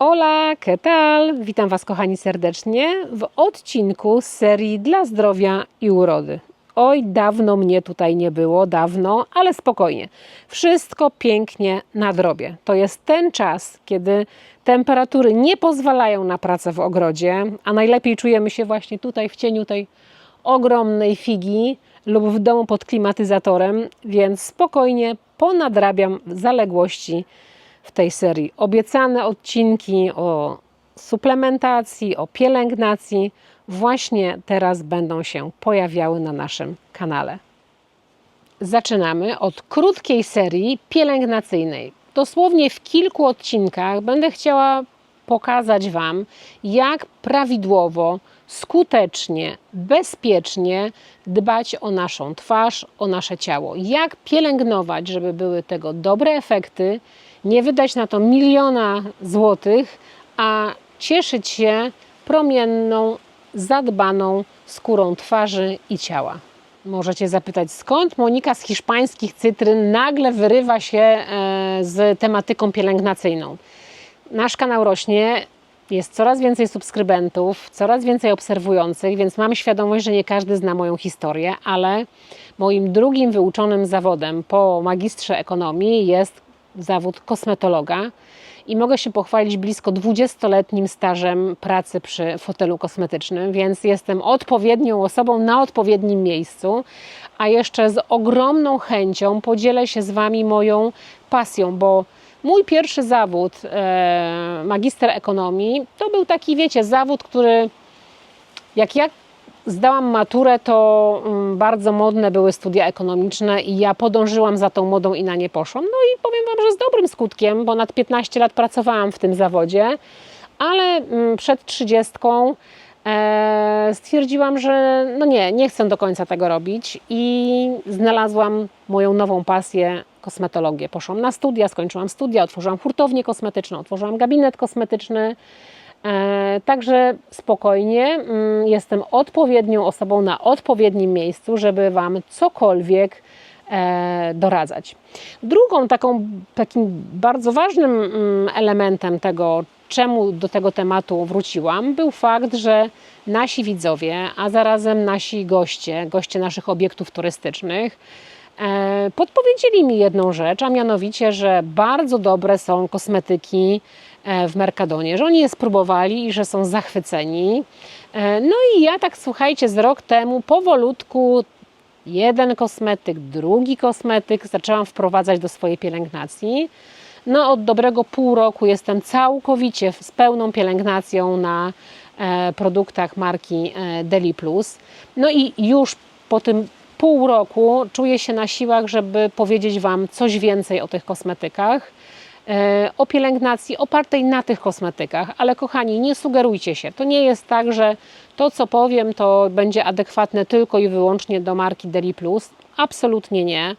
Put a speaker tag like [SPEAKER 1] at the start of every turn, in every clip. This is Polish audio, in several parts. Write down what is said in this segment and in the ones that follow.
[SPEAKER 1] Hola, ¿qué tal? Witam Was kochani serdecznie w odcinku z serii Dla zdrowia i urody. Oj, dawno mnie tutaj nie było, dawno, ale spokojnie. Wszystko pięknie nadrobię. To jest ten czas, kiedy temperatury nie pozwalają na pracę w ogrodzie, a najlepiej czujemy się właśnie tutaj w cieniu tej ogromnej figi lub w domu pod klimatyzatorem, więc spokojnie ponadrabiam zaległości w tej serii. Obiecane odcinki o suplementacji, o pielęgnacji właśnie teraz będą się pojawiały na naszym kanale. Zaczynamy od krótkiej serii pielęgnacyjnej. Dosłownie w kilku odcinkach będę chciała pokazać Wam, jak prawidłowo, skutecznie, bezpiecznie dbać o naszą twarz, o nasze ciało. Jak pielęgnować, żeby były tego dobre efekty, nie wydać na to miliona złotych, a cieszyć się promienną, zadbaną skórą twarzy i ciała. Możecie zapytać, skąd Monika z hiszpańskich cytryn nagle wyrywa się e, z tematyką pielęgnacyjną. Nasz kanał rośnie, jest coraz więcej subskrybentów, coraz więcej obserwujących, więc mam świadomość, że nie każdy zna moją historię, ale moim drugim wyuczonym zawodem po magistrze ekonomii jest zawód kosmetologa i mogę się pochwalić blisko 20-letnim stażem pracy przy fotelu kosmetycznym, więc jestem odpowiednią osobą na odpowiednim miejscu, a jeszcze z ogromną chęcią podzielę się z Wami moją pasją, bo mój pierwszy zawód, e, magister ekonomii, to był taki, wiecie, zawód, który jak ja zdałam maturę, to mm, bardzo modne były studia ekonomiczne i ja podążyłam za tą modą i na nie poszłam. No i powiem Wam, że z dobrym skutkiem, bo nad 15 lat pracowałam w tym zawodzie, ale mm, przed 30 e, stwierdziłam, że no nie, nie chcę do końca tego robić i znalazłam moją nową pasję kosmetologię. Poszłam na studia, skończyłam studia, otworzyłam hurtownię kosmetyczną, otworzyłam gabinet kosmetyczny. E, Także spokojnie, mm, jestem odpowiednią osobą na odpowiednim miejscu, żeby Wam cokolwiek e, doradzać. Drugą taką, takim bardzo ważnym mm, elementem tego, czemu do tego tematu wróciłam, był fakt, że nasi widzowie, a zarazem nasi goście, goście naszych obiektów turystycznych, e, podpowiedzieli mi jedną rzecz, a mianowicie, że bardzo dobre są kosmetyki w Mercadonie, że oni je spróbowali i że są zachwyceni. E, No i ja tak słuchajcie, z rok temu powolutku jeden kosmetyk, drugi kosmetyk zaczęłam wprowadzać do swojej pielęgnacji. No od dobrego pół roku jestem całkowicie z pełną pielęgnacją na e, produktach marki e, Deli Plus. No i już po tym pół roku czuję się na siłach, żeby powiedzieć Wam coś więcej o tych kosmetykach e, o pielęgnacji opartej na tych kosmetykach. Ale kochani, nie sugerujcie się. To nie jest tak, że to, co powiem, to będzie adekwatne tylko i wyłącznie do marki Deli Plus. Absolutnie nie.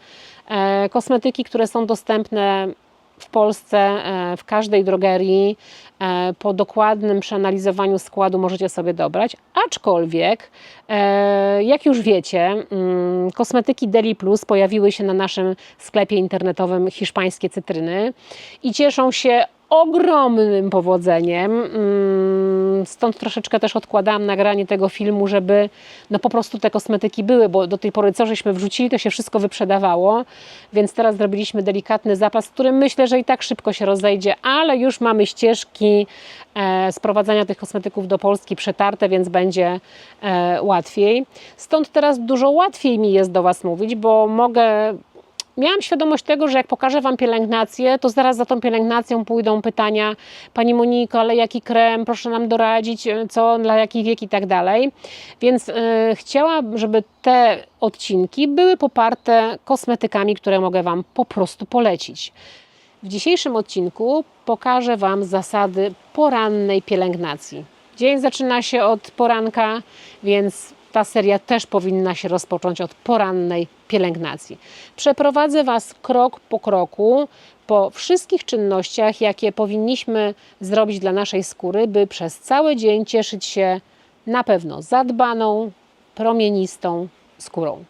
[SPEAKER 1] E, Kosmetyki, które są dostępne w Polsce, e, w każdej drogerii, e, po dokładnym przeanalizowaniu składu możecie sobie dobrać. Aczkolwiek, e, jak już wiecie, mm, kosmetyki Deli Plus pojawiły się na naszym sklepie internetowym Hiszpańskie Cytryny i cieszą się ogromnym powodzeniem. Mm, Stąd troszeczkę też odkładałam nagranie tego filmu, żeby no po prostu te kosmetyki były, bo do tej pory co żeśmy wrzucili, to się wszystko wyprzedawało, więc teraz zrobiliśmy delikatny zapas, który myślę, że i tak szybko się rozejdzie, ale już mamy ścieżki e, sprowadzania tych kosmetyków do Polski przetarte, więc będzie e, łatwiej. Stąd teraz dużo łatwiej mi jest do Was mówić, bo mogę miałam świadomość tego, że jak pokażę Wam pielęgnację, to zaraz za tą pielęgnacją pójdą pytania Pani Moniko, ale jaki krem, proszę nam doradzić, e, co, dla jaki wiek i tak dalej. Więc e, chciałam, żeby te odcinki były poparte kosmetykami, które mogę Wam po prostu polecić. W dzisiejszym odcinku pokażę Wam zasady porannej pielęgnacji. Dzień zaczyna się od poranka, więc ta seria też powinna się rozpocząć od porannej pielęgnacji. Przeprowadzę Was krok po kroku po wszystkich czynnościach, jakie powinniśmy zrobić dla naszej skóry, by przez cały dzień cieszyć się na pewno zadbaną, promienistą skórą.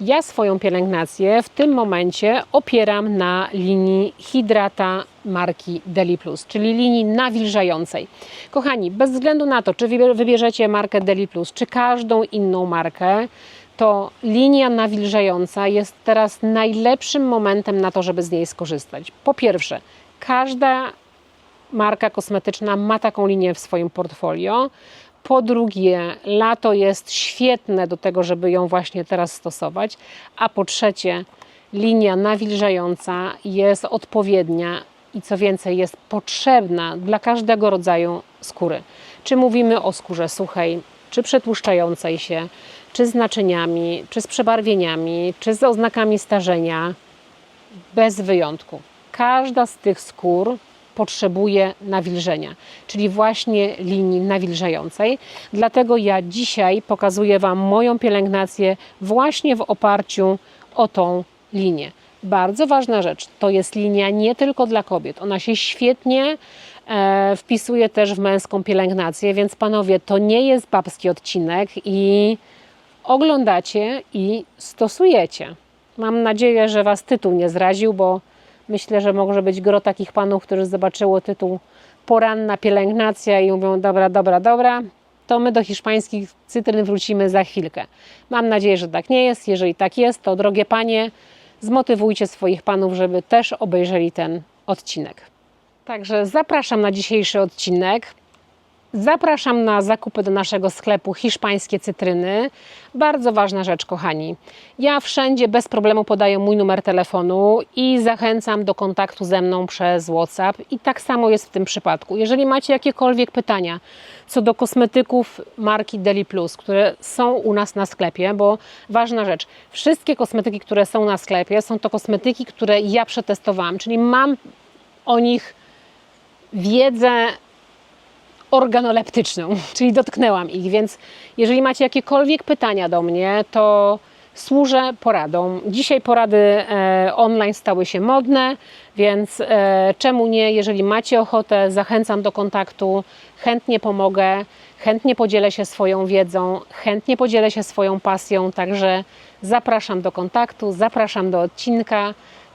[SPEAKER 1] Ja swoją pielęgnację w tym momencie opieram na linii Hidrata marki Deli Plus, czyli linii nawilżającej. Kochani, bez względu na to, czy wybier- wybierzecie markę Deli Plus, czy każdą inną markę, to linia nawilżająca jest teraz najlepszym momentem na to, żeby z niej skorzystać. Po pierwsze, każda marka kosmetyczna ma taką linię w swoim portfolio. Po drugie, lato jest świetne do tego, żeby ją właśnie teraz stosować. A po trzecie, linia nawilżająca jest odpowiednia i co więcej, jest potrzebna dla każdego rodzaju skóry. Czy mówimy o skórze suchej, czy przetłuszczającej się, czy z naczyniami, czy z przebarwieniami, czy z oznakami starzenia, bez wyjątku. Każda z tych skór potrzebuje nawilżenia, czyli właśnie linii nawilżającej. Dlatego ja dzisiaj pokazuję Wam moją pielęgnację właśnie w oparciu o tą linię. Bardzo ważna rzecz, to jest linia nie tylko dla kobiet. Ona się świetnie e, wpisuje też w męską pielęgnację, więc panowie, to nie jest babski odcinek i oglądacie i stosujecie. Mam nadzieję, że Was tytuł nie zraził, bo myślę, że może być gro takich panów, którzy zobaczyło tytuł Poranna pielęgnacja i mówią: Dobra, dobra, dobra, to my do hiszpańskich cytryn wrócimy za chwilkę. Mam nadzieję, że tak nie jest. Jeżeli tak jest, to drogie panie, zmotywujcie swoich panów, żeby też obejrzeli ten odcinek. Także zapraszam na dzisiejszy odcinek. Zapraszam na zakupy do naszego sklepu Hiszpańskie Cytryny. Bardzo ważna rzecz, kochani. Ja wszędzie bez problemu podaję mój numer telefonu i zachęcam do kontaktu ze mną przez WhatsApp. I tak samo jest w tym przypadku. Jeżeli macie jakiekolwiek pytania co do kosmetyków marki Deli Plus, które są u nas na sklepie, bo ważna rzecz, wszystkie kosmetyki, które są na sklepie, są to kosmetyki, które ja przetestowałam, czyli mam o nich wiedzę organoleptyczną, czyli dotknęłam ich, więc jeżeli macie jakiekolwiek pytania do mnie, to służę poradą. Dzisiaj porady e, online stały się modne, więc e, czemu nie, jeżeli macie ochotę, zachęcam do kontaktu, chętnie pomogę, chętnie podzielę się swoją wiedzą, chętnie podzielę się swoją pasją, także zapraszam do kontaktu, zapraszam do odcinka.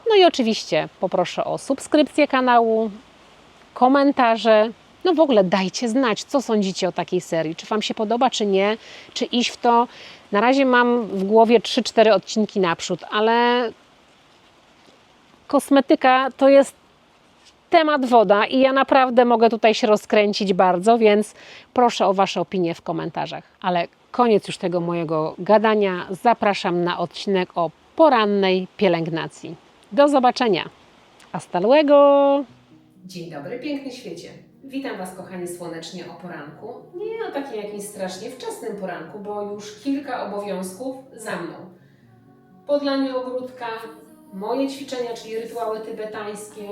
[SPEAKER 1] No i oczywiście poproszę o subskrypcję kanału, komentarze. No w ogóle dajcie znać, co sądzicie o takiej serii. Czy Wam się podoba, czy nie, czy iść w to. Na razie mam w głowie 3-4 odcinki naprzód, ale kosmetyka to jest temat woda i ja naprawdę mogę tutaj się rozkręcić bardzo, więc proszę o Wasze opinie w komentarzach. Ale koniec już tego mojego gadania. Zapraszam na odcinek o porannej pielęgnacji. Do zobaczenia. Hasta luego! Dzień dobry, piękny świecie. Witam Was, kochani, słonecznie o poranku. Nie o takim jakimś strasznie wczesnym poranku, bo już kilka obowiązków za mną. Podlanie ogródka, moje ćwiczenia, czyli rytuały tybetańskie,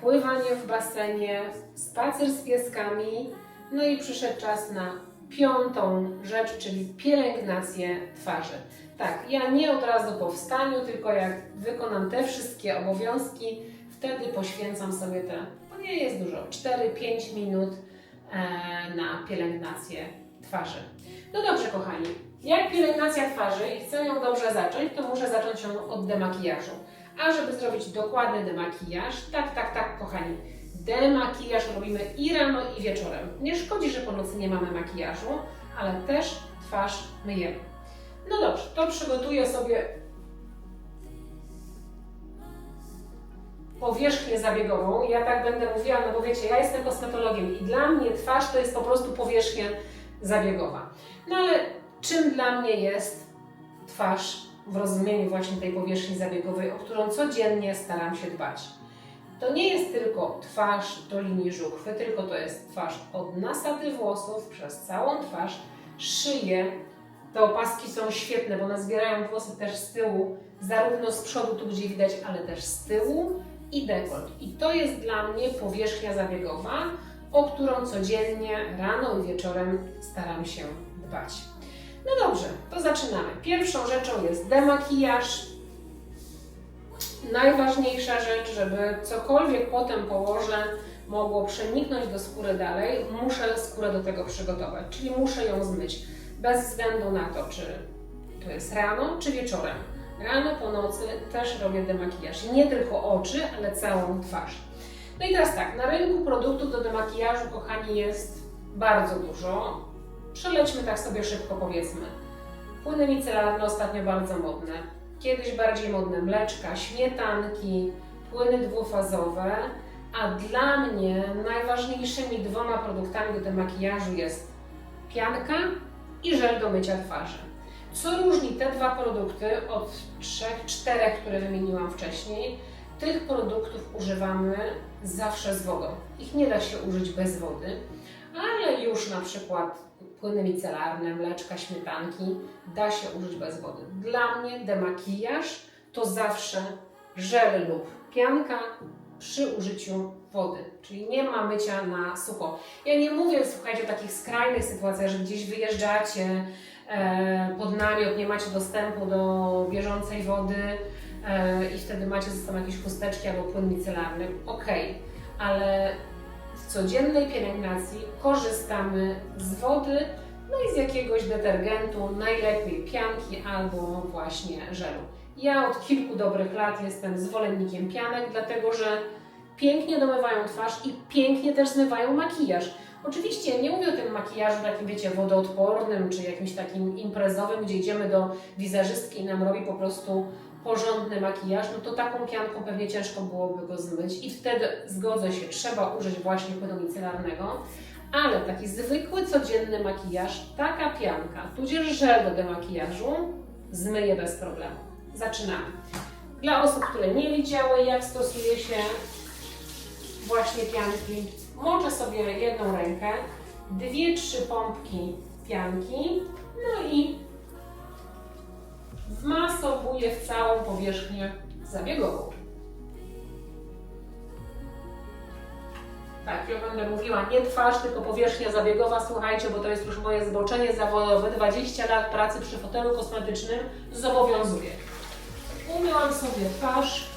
[SPEAKER 1] pływanie w basenie, spacer z pieskami, no i przyszedł czas na piątą rzecz, czyli pielęgnację twarzy. Tak, ja nie od razu po wstaniu, tylko jak wykonam te wszystkie obowiązki, wtedy poświęcam sobie te, nie jest dużo, 4-5 minut e, na pielęgnację twarzy. No dobrze, kochani, jak pielęgnacja twarzy i chcę ją dobrze zacząć, to muszę zacząć ją od demakijażu. A żeby zrobić dokładny demakijaż, tak, tak, tak, kochani, demakijaż robimy i rano, i wieczorem. Nie szkodzi, że po nocy nie mamy makijażu, ale też twarz myjemy. No dobrze, to przygotuję sobie powierzchnię zabiegową. Ja tak będę mówiła, no bo wiecie, ja jestem kosmetologiem i dla mnie twarz to jest po prostu powierzchnia zabiegowa. No ale czym dla mnie jest twarz w rozumieniu właśnie tej powierzchni zabiegowej, o którą codziennie staram się dbać? To nie jest tylko twarz do linii żuchwy, tylko to jest twarz od nasady włosów przez całą twarz, szyję. Te opaski są świetne, bo one zbierają włosy też z tyłu, zarówno z przodu, tu gdzie widać, ale też z tyłu i dekolt. I to jest dla mnie powierzchnia zabiegowa, o którą codziennie, rano i wieczorem staram się dbać. No dobrze, to zaczynamy. Pierwszą rzeczą jest demakijaż. Najważniejsza rzecz, żeby cokolwiek potem położę, mogło przeniknąć do skóry dalej, muszę skórę do tego przygotować, czyli muszę ją zmyć. Bez względu na to, czy to jest rano, czy wieczorem. Rano po nocy też robię demakijaż. Nie tylko oczy, ale całą twarz. No i teraz tak, na rynku produktów do demakijażu, kochani, jest bardzo dużo. Przelećmy tak sobie szybko, powiedzmy. Płyny micelarne ostatnio bardzo modne. Kiedyś bardziej modne mleczka, śmietanki, płyny dwufazowe. A dla mnie najważniejszymi dwoma produktami do demakijażu jest pianka i żel do mycia twarzy. Co różni te dwa produkty od trzech, czterech, które wymieniłam wcześniej? Tych produktów używamy zawsze z wodą. Ich nie da się użyć bez wody, ale już na przykład płyny micelarne, mleczka, śmietanki da się użyć bez wody. Dla mnie demakijaż to zawsze żel lub pianka przy użyciu wody, czyli nie ma mycia na sucho. Ja nie mówię, słuchajcie, o takich skrajnych sytuacjach, że gdzieś wyjeżdżacie pod namiot, nie macie dostępu do bieżącej wody e, i wtedy macie ze sobą jakieś chusteczki albo płyn micelarny. Okej, ale w codziennej pielęgnacji korzystamy z wody, no i z jakiegoś detergentu, najlepiej pianki albo właśnie żelu. Ja od kilku dobrych lat jestem zwolennikiem pianek, dlatego że pięknie domywają twarz i pięknie też zmywają makijaż. Oczywiście nie mówię o tym makijażu takim, wiecie, wodoodpornym, czy jakimś takim imprezowym, gdzie idziemy do wizerzystki i nam robi po prostu porządny makijaż, no to taką pianką pewnie ciężko byłoby go zmyć i wtedy zgodzę się, trzeba użyć właśnie płynu micelarnego, ale taki zwykły, codzienny makijaż, taka pianka, tudzież żel do demakijażu zmyje bez problemu. Zaczynamy. Dla osób, które nie widziały, jak stosuje się właśnie pianki, moczę sobie jedną rękę, dwie, trzy pompki pianki, no i wmasowuję w całą powierzchnię zabiegową. Tak, ja będę mówiła nie twarz, tylko powierzchnia zabiegowa, słuchajcie, bo to jest już moje zboczenie zawodowe. 20 lat pracy przy fotelu kosmetycznym zobowiązuje. Umyłam sobie twarz.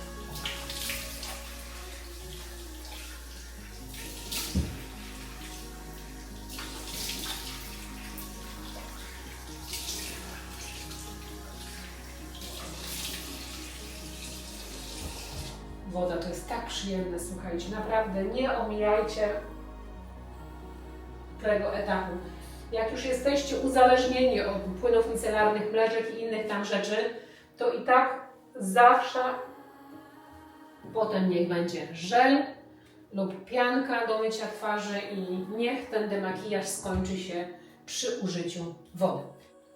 [SPEAKER 1] Przyjemne, słuchajcie, naprawdę nie omijajcie tego etapu. Jak już jesteście uzależnieni od płynów micelarnych, mleczek i innych tam rzeczy, to i tak zawsze potem niech będzie żel lub pianka do mycia twarzy i niech ten demakijaż skończy się przy użyciu wody.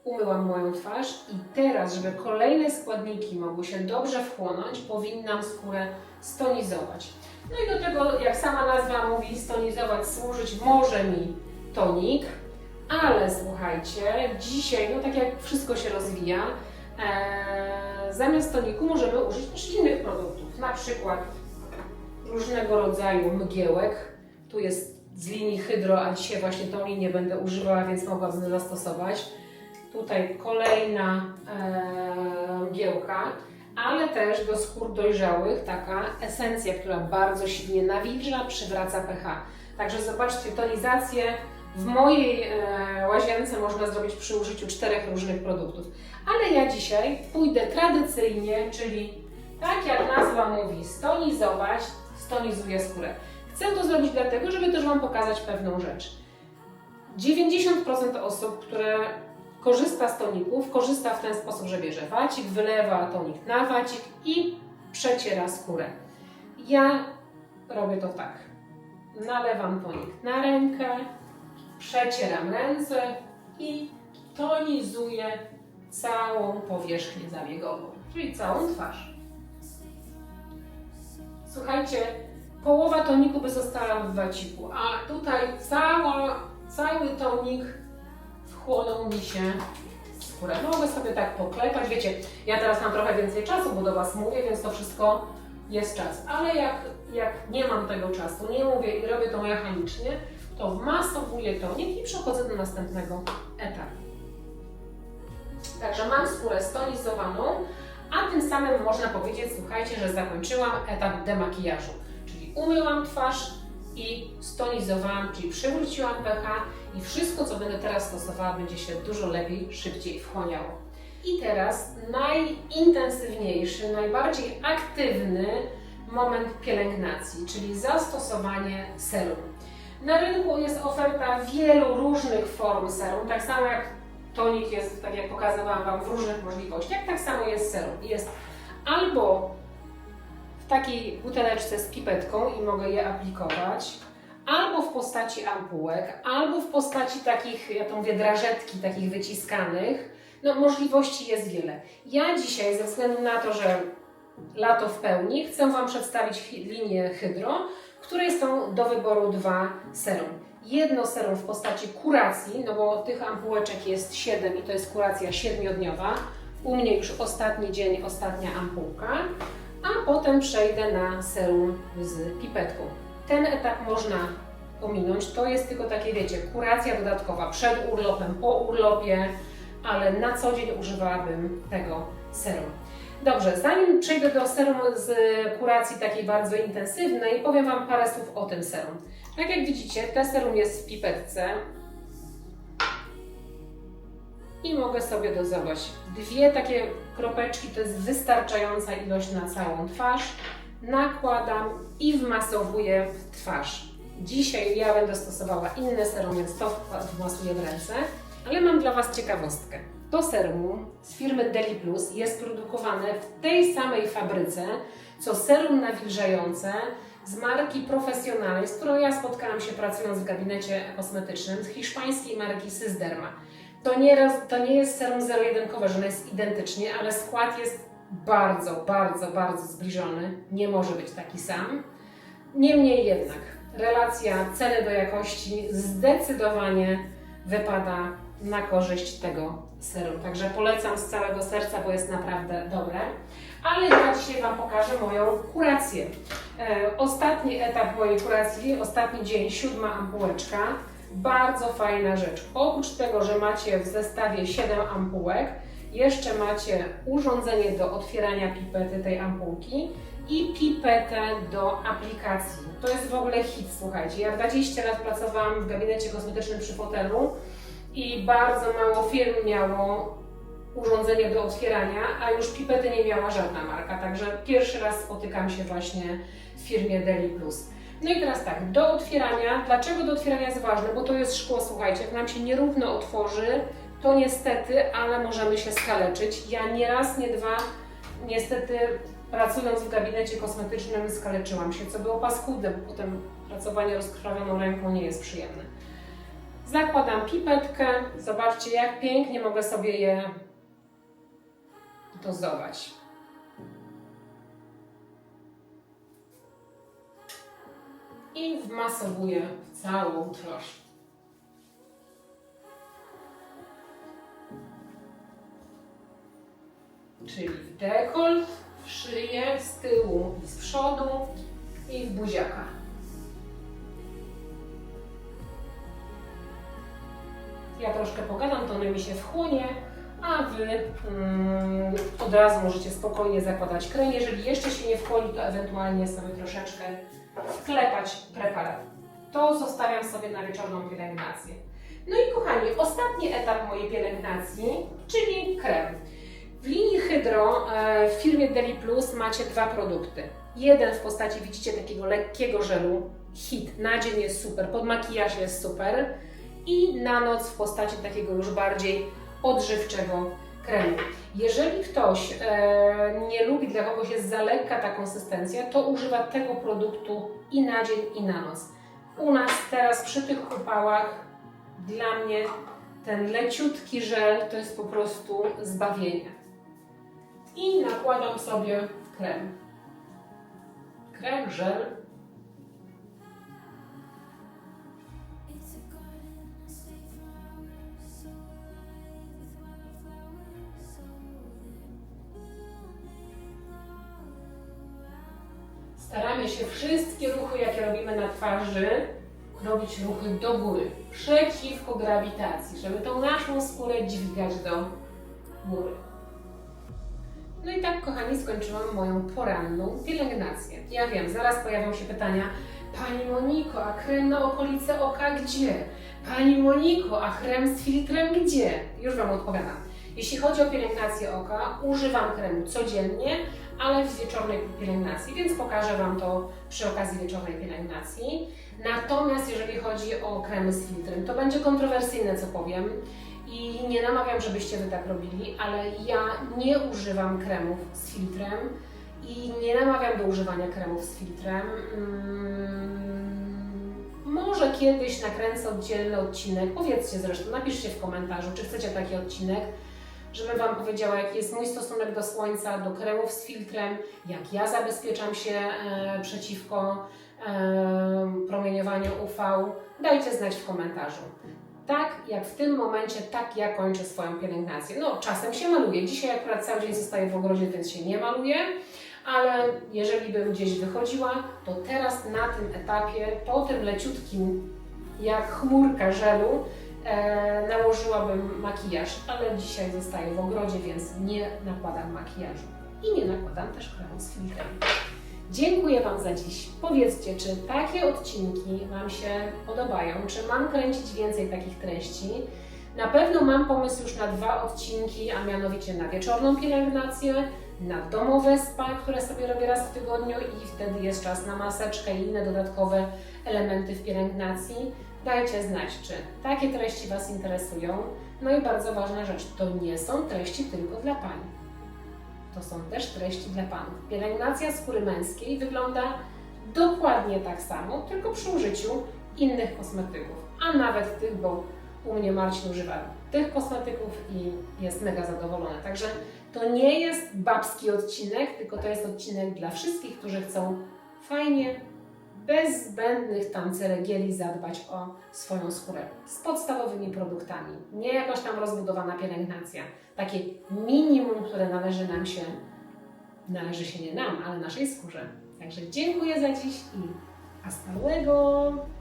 [SPEAKER 1] Umyłam moją twarz i teraz, żeby kolejne składniki mogły się dobrze wchłonąć, powinnam skórę stonizować. No i do tego, jak sama nazwa mówi, stonizować służyć może mi tonik, ale słuchajcie, dzisiaj, no tak jak wszystko się rozwija, e, zamiast toniku możemy użyć też innych produktów, na przykład różnego rodzaju mgiełek. Tu jest z linii Hydro, a dzisiaj właśnie tą linię będę używała, więc mogłabym zastosować. Tutaj kolejna e, mgiełka, ale też do skór dojrzałych taka esencja, która bardzo silnie nawilża, przywraca pH. Także zobaczcie, tonizację w mojej e, łazience można zrobić przy użyciu czterech różnych produktów. Ale ja dzisiaj pójdę tradycyjnie, czyli tak jak nazwa mówi, stonizować, stonizuję skórę. Chcę to zrobić dlatego, żeby też Wam pokazać pewną rzecz. 90% osób, które korzysta z toników, korzysta w ten sposób, że bierze wacik, wylewa tonik na wacik i przeciera skórę. Ja robię to tak. Nalewam tonik na rękę, przecieram ręce i tonizuję całą powierzchnię zabiegową, czyli całą twarz. Słuchajcie, połowa toniku by została w waciku, a tutaj cała, cały tonik wchłonął mi się skórę. Mogę sobie tak poklepać, wiecie, ja teraz mam trochę więcej czasu, bo do Was mówię, więc to wszystko jest czas. Ale jak, jak nie mam tego czasu, nie mówię i robię to mechanicznie, to wmasowuję tonik i przechodzę do następnego etapu. Także mam skórę stonizowaną, a tym samym można powiedzieć, słuchajcie, że zakończyłam etap demakijażu. Czyli umyłam twarz i stonizowałam, czyli przywróciłam pH i wszystko, co będę teraz stosowała, będzie się dużo lepiej, szybciej wchłaniało. I teraz najintensywniejszy, najbardziej aktywny moment pielęgnacji, czyli zastosowanie serum. Na rynku jest oferta wielu różnych form serum, tak samo jak tonik jest, tak jak pokazywałam Wam, w różnych możliwościach, tak samo jest serum. Jest albo w takiej buteleczce z pipetką i mogę je aplikować, albo w postaci ampułek, albo w postaci takich, ja to mówię, drażetki takich wyciskanych. No możliwości jest wiele. Ja dzisiaj ze względu na to, że lato w pełni, chcę Wam przedstawić linię Hydro, której są do wyboru dwa serum. Jedno serum w postaci kuracji, no bo tych ampułeczek jest 7 i to jest kuracja siedmiodniowa. U mnie już ostatni dzień, ostatnia ampułka, a potem przejdę na serum z pipetką. Ten etap można ominąć, to jest tylko takie, wiecie, kuracja dodatkowa przed urlopem, po urlopie, ale na co dzień używałabym tego serum. Dobrze, zanim przejdę do serum z kuracji takiej bardzo intensywnej, powiem Wam parę słów o tym serum. Tak jak widzicie, te serum jest w pipetce i mogę sobie dozować. Dwie takie kropeczki to jest wystarczająca ilość na całą twarz. Nakładam i wmasowuję w twarz. Dzisiaj ja będę stosowała inne serum, więc to wmasuję w ręce, ale mam dla Was ciekawostkę. To serum z firmy Deli Plus jest produkowane w tej samej fabryce, co serum nawilżające z marki profesjonalnej, z którą ja spotkałam się pracując w gabinecie kosmetycznym, z hiszpańskiej marki Sysderma. To nie, to nie jest serum zero-jedynkowe, że ono jest identycznie, ale skład jest bardzo, bardzo, bardzo zbliżony. Nie może być taki sam. Niemniej jednak relacja ceny do jakości zdecydowanie wypada na korzyść tego serum. Także polecam z całego serca, bo jest naprawdę dobre. Ale ja dzisiaj Wam pokażę moją kurację. E, ostatni etap mojej kuracji, ostatni dzień, siódma ampułeczka. Bardzo fajna rzecz. Oprócz tego, że macie w zestawie 7 ampułek, jeszcze macie urządzenie do otwierania pipety tej ampułki i pipetę do aplikacji. To jest w ogóle hit, słuchajcie. Ja 20 lat pracowałam w gabinecie kosmetycznym przy fotelu i bardzo mało firm miało urządzenie do otwierania, a już pipety nie miała żadna marka. Także pierwszy raz spotykam się właśnie w firmie Deli Plus. No i teraz tak, do otwierania. Dlaczego do otwierania jest ważne? Bo to jest szkło, słuchajcie, jak nam się nierówno otworzy, to niestety, ale możemy się skaleczyć. Ja nie raz, nie dwa, niestety pracując w gabinecie kosmetycznym skaleczyłam się, co było paskudne, bo potem pracowanie rozkrwawioną ręką nie jest przyjemne. Zakładam pipetkę, zobaczcie jak pięknie mogę sobie je dozować. I wmasowuję w całą twarz. Czyli w dekolt, w szyję, z tyłu i z przodu i w buziaka. Ja troszkę pogadam, to ono mi się wchłonie, a Wy mm, od razu możecie spokojnie zakładać krem. Jeżeli jeszcze się nie wchłoni, to ewentualnie sobie troszeczkę wklepać preparat. To zostawiam sobie na wieczorną pielęgnację. No i kochani, ostatni etap mojej pielęgnacji, czyli krem. W linii Hydro e, w firmie Deli Plus macie dwa produkty. Jeden w postaci, widzicie, takiego lekkiego żelu, hit, na dzień jest super, pod makijaż jest super i na noc w postaci takiego już bardziej odżywczego kremu. Jeżeli ktoś e, nie lubi, dla kogoś jest za lekka ta konsystencja, to używa tego produktu i na dzień, i na noc. U nas teraz przy tych upałach dla mnie ten leciutki żel to jest po prostu zbawienie. I nakładam sobie krem. Krem, żel. Staramy się wszystkie ruchy, jakie robimy na twarzy, robić ruchy do góry, przeciwko grawitacji, żeby tą naszą skórę dźwigać do góry. No i tak, kochani, skończyłam moją poranną pielęgnację. Ja wiem, zaraz pojawią się pytania. Pani Moniko, a krem na okolice oka gdzie? Pani Moniko, a krem z filtrem gdzie? Już Wam odpowiadam. Jeśli chodzi o pielęgnację oka, używam kremu codziennie, ale w wieczornej pielęgnacji, więc pokażę Wam to przy okazji wieczornej pielęgnacji. Natomiast jeżeli chodzi o kremy z filtrem, to będzie kontrowersyjne, co powiem. I nie namawiam, żebyście Wy tak robili, ale ja nie używam kremów z filtrem i nie namawiam do używania kremów z filtrem. Mm, może kiedyś nakręcę oddzielny odcinek. Powiedzcie zresztą, napiszcie w komentarzu, czy chcecie taki odcinek, żebym Wam powiedziała, jaki jest mój stosunek do słońca, do kremów z filtrem, jak ja zabezpieczam się e, przeciwko e, promieniowaniu UV. Dajcie znać w komentarzu. Tak jak w tym momencie, tak ja kończę swoją pielęgnację. No, czasem się maluję. Dzisiaj akurat cały dzień zostaję w ogrodzie, więc się nie maluję. Ale jeżeli bym gdzieś wychodziła, to teraz na tym etapie, po tym leciutkim, jak chmurka żelu, e, nałożyłabym makijaż, ale dzisiaj zostaję w ogrodzie, więc nie nakładam makijażu. I nie nakładam też kremu z filtrem. Dziękuję Wam za dziś. Powiedzcie, czy takie odcinki Wam się podobają, czy mam kręcić więcej takich treści. Na pewno mam pomysł już na dwa odcinki, a mianowicie na wieczorną pielęgnację, na domowe spa, które sobie robię raz w tygodniu i wtedy jest czas na maseczkę i inne dodatkowe elementy w pielęgnacji. Dajcie znać, czy takie treści Was interesują. No i bardzo ważna rzecz, to nie są treści tylko dla pań. To są też treści dla panów. Pielęgnacja skóry męskiej wygląda dokładnie tak samo, tylko przy użyciu innych kosmetyków, a nawet tych, bo u mnie Marcin używa tych kosmetyków i jest mega zadowolony. Także to nie jest babski odcinek, tylko to jest odcinek dla wszystkich, którzy chcą fajnie, bez zbędnych tam ceregieli zadbać o swoją skórę z podstawowymi produktami. Nie jakaś tam rozbudowana pielęgnacja. Takie minimum, które należy nam się, należy się nie nam, ale naszej skórze. Także dziękuję za dziś i hasta luego!